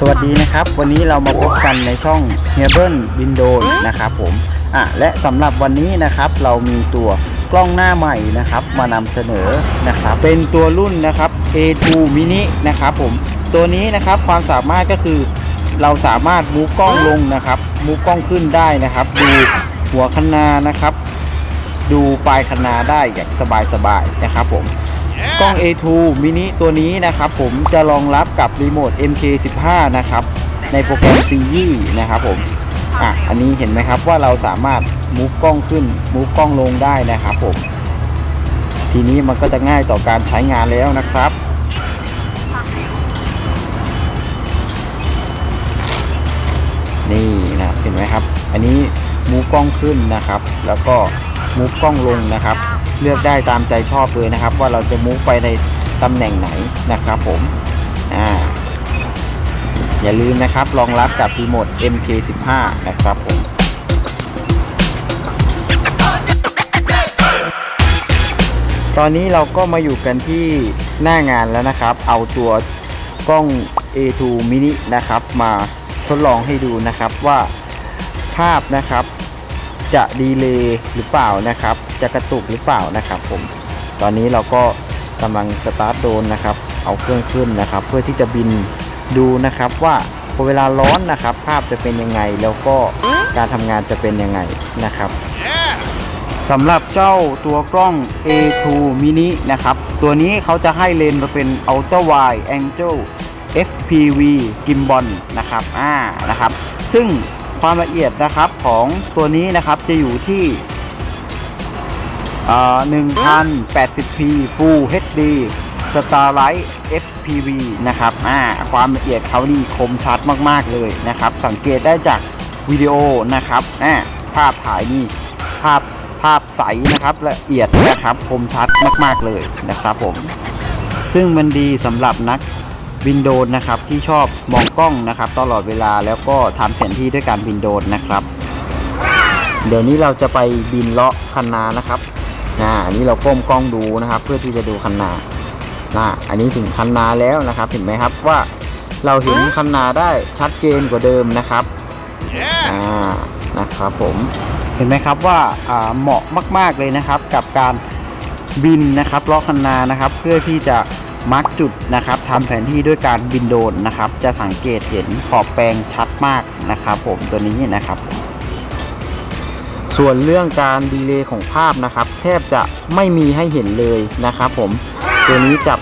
สวัสดีนะครับ วันนี้เรามาพบกันในช่องเฮียเบิลบินโดนนะครับผมอะและสำหรับวันนี้นะครับเรามีตัวกล้องหน้าใหม่นะครับ มานำเสนอนะครับ เป็นตัวรุ่นนะครับ A2 mini นะครับผมตัวนี้นะครับความสามารถก็คือ เราสามารถมูฟกล้องลงนะครับมูฟกล้องขึ้นได้นะครับ ดูหัวคันนานะครับ ดูปลายคันนาได้อย่างสบายๆนะครับผม กล้อง A2 mini ตัวนี้นะครับผมจะรองรับกับรีโมท MK15 นะครับในโปรแกรม CE นะครับผมอะอันนี้เห็นไหมครับว่าเราสามารถมูฟกล้องขึ้นมูฟกล้องลงได้นะครับผมทีนี้มันก็จะง่ายต่อการใช้งานแล้วนะครับนี่นะเห็นไหมครับ อันนี้มูฟกล้องขึ้นนะครับ แล้วก็มูฟกล้องลงนะครับ เลือกได้ตามใจชอบเลยนะครับ ว่าเราจะมูฟไปในตำแหน่งไหนนะครับผมอ่าอย่าลืมนะครับรองรับกับรีโมท MK15 นะครับผมตอนนี้เราก็มาอยู่กันที่หน้างานแล้วนะครับ เอาตัวกล้อง A2 mini นะครับ มาทดลองให้ดูนะครับว่าภาพนะครับ จะดีเลย์หรือเปล่านะครับ จะกระตุกหรือเปล่านะครับผม ตอนนี้เราก็กำลังสตาร์ทโดรนนะครับ เอาเครื่องขึ้นนะครับ เพื่อที่จะบินดูนะครับว่าพอเวลาร้อนนะครับ ภาพจะเป็นยังไงแล้วก็การทำงานจะเป็นยังไงนะครับสำหรับเจ้าตัวกล้อง A2 mini นะครับ ตัวนี้เขาจะให้เลนส์มาเป็น Ultra Wide Angle FPV Gimbal นะครับ อ่า นะครับ ซึ่ง ความละเอียดนะครับของตัวนี้นะครับจะอยู่ที่ 1080p Full HD Starlight FPV นะครับความละเอียดเขานี่คมชัดมาก ๆ เลยนะครับ สังเกตได้จากวิดีโอนะครับภาพถ่ายนี่ภาพภาพใสนะครับละเอียดนะครับคมชัดมาก ๆ เลยนะครับผม ซึ่งมันดีสำหรับนัก บินโดรนนะครับที่ชอบมองกล้องนะครับ ตลอดเวลาแล้วก็ทำแผนที่ด้วยการบินโดรนนะครับ เดี๋ยวนี้เราจะไปบินเลาะคันนานะครับนะอันนี้เราก้มกล้องดูนะครับ เพื่อที่จะดูคันนานะอันนี้ถึงคันนาแล้วนะครับเห็นไหมครับว่าเราเห็นคันนาได้ชัดเจนกว่าเดิมนะครับอ่านะครับผมเห็นไหมครับว่าอ่าเหมาะมาก ๆเลยนะครับ กับการบินนะครับล้อคันนานะครับ เพื่อที่จะ มาร์กจุดนะครับทำแผนที่ด้วยการบินโดนนะครับ จะสังเกตเห็นขอบแปลงชัดมากนะครับ ผมตัวนี้นะครับผมส่วนเรื่องการดีเลย์ของภาพนะครับ แทบจะไม่มีให้เห็นเลยนะครับผมตัวนี้จับ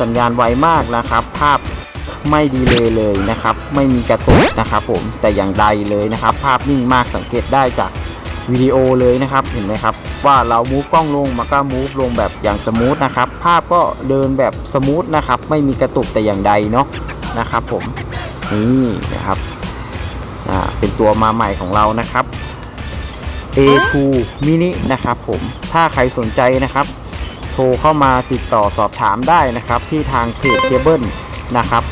สัญญาณไวมากนะครับ ภาพไม่ดีเลยเลยนะครับ ไม่มีกระตุกนะครับผมแต่อย่างใดเลยนะครับ ภาพนิ่งมากสังเกตได้จาก วิดีโอเลยนะครับเห็นไหมครับ ว่าเรามูฟกล้องลงมันก็มูฟลงแบบอย่างสมูทนะครับ ภาพก็เดินแบบสมูทนะครับ ไม่มีกระตุกแต่อย่างใดเนาะนะครับผมนี่นะครับอ่าเป็นตัวมาใหม่ของเรานะครับ A2 mini นะครับผมถ้าใครสนใจนะครับ โทรเข้ามาติดต่อสอบถามได้นะครับ ที่ทางเพจเคเบิลนะครับ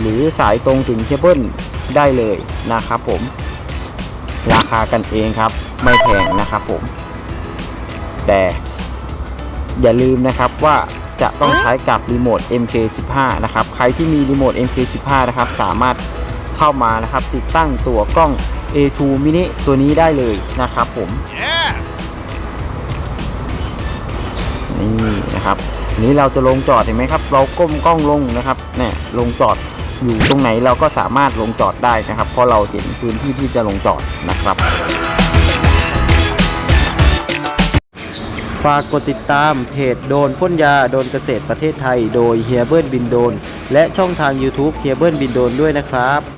หรือสายตรงถึงเคเบิลได้เลยนะครับผมราคากันเองครับ ไม่แพงนะครับผม แต่อย่าลืมนะครับว่าจะต้องใช้กับรีโมท MK15 นะครับ ใครที่มีรีโมท MK15 นะครับ สามารถเข้ามานะครับ ติดตั้งตัวกล้อง A2 mini ตัวนี้ได้เลยนะครับผมนี่นะครับนนี้เราจะลงจอดเห็นไหมครับ เราก้มกล้องลงนะครับเนี่ยลงจอดอยู่ตรงไหนเราก็สามารถลงจอดได้นะครับ เพราะเราเห็นพื้นที่ที่จะลงจอดนะครับากกดติดตามเพจโดนพ่นยาโดนเกษตรประเทศไทย โดยเฮียเบิร์บินโดน และช่องทาง YouTube เฮียเบิร์บินโดนด้วยนะครับ